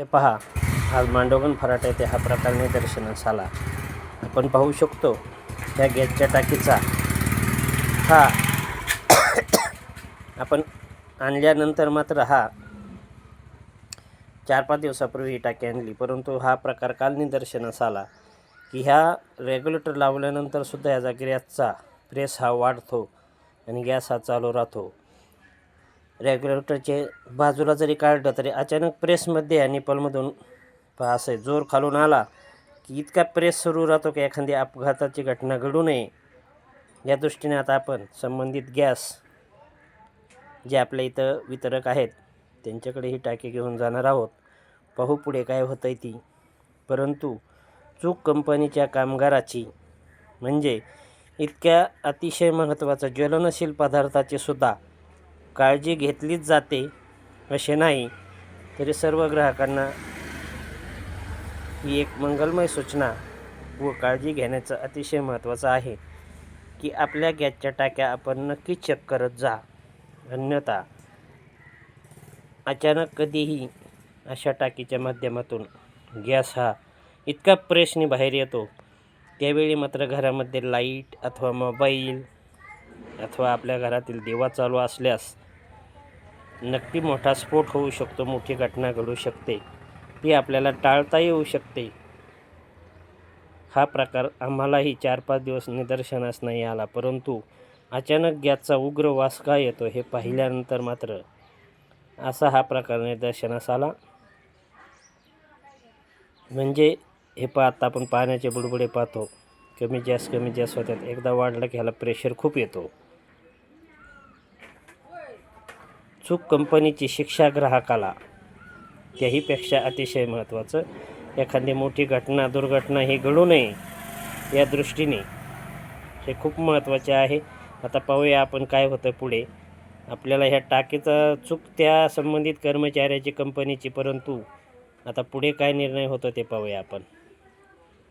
हे पहा आज मांडोगन फराट येथे हा प्रकार निदर्शनास आला. आपण पाहू शकतो त्या गॅसच्या टाकीचा हा आपण आणल्यानंतर मात्र हा चार पाच दिवसापूर्वी ही टाकी आणली परंतु हा प्रकार काल निदर्शनास आला की ह्या रेग्युलेटर लावल्यानंतर सुद्धा ह्याचा गॅसचा प्रेस हा वाढतो आणि गॅस हा चालू राहतो. रेग्युलेटरचे बाजूला जरी काढलं तरी अचानक प्रेसमध्ये या निपलमधून पहा असं आहे, जोर खालून आला की इतका प्रेस सुरू राहतो की एखादी अपघाताची घटना घडू नये. या दृष्टीने आता आपण संबंधित गॅस जे आपल्या इथं वितरक आहेत त्यांच्याकडे ही टाकी घेऊन जाणार आहोत. पाहू पुढे काय होतं आहे ती. परंतु चूक कंपनीच्या कामगाराची म्हणजे इतक्या अतिशय महत्त्वाचं ज्वलनशील पदार्थाचीसुद्धा काळजी घेतलीच जाते असे नाही तरी सर्व ग्राहकांना ही एक मंगलमय सूचना व काळजी घेण्याचं अतिशय महत्त्वाचं आहे की आपल्या गॅसच्या टाक्या आपण नक्की चेक करत जा. अन्यथा अचानक कधीही अशा टाकीच्या माध्यमातून गॅस हा इतका प्रेशने बाहेर येतो त्यावेळी मात्र घरामध्ये लाइट अथवा मोबाईल अथवा आपल्या घरातील दिवा चालू असल्यास नक्की मोठा स्फोट होऊ शकतो मोठी घटना घडू शकते. ती आपल्याला टाळता येऊ शकते. हा प्रकार आम्हालाही चार पाच दिवस निदर्शनास नाही आला परंतु अचानक गॅसचा उग्र वास का येतो हे पाहिल्यानंतर मात्र असा हा प्रकार निदर्शनास आला. म्हणजे हे पाहता आपण पाण्याचे बुडबुडे पाहतो. कमी जास्त कमी जास्त होतात. एकदा वाढलं की ह्याला प्रेशर खूप येतो. चूक कंपनीची शिक्षा ग्राहकाला. त्याहीपेक्षा अतिशय महत्त्वाचं एखादी मोठी घटना दुर्घटना ही घडू नये या दृष्टीने. हे खूप महत्त्वाचे आहे. आता पाहूया आपण काय होतं पुढे. आपल्याला ह्या टाकीचा चूक त्या संबंधित कर्मचाऱ्याची कंपनीची परंतु आता पुढे काय निर्णय होतो ते पाहूया आपण.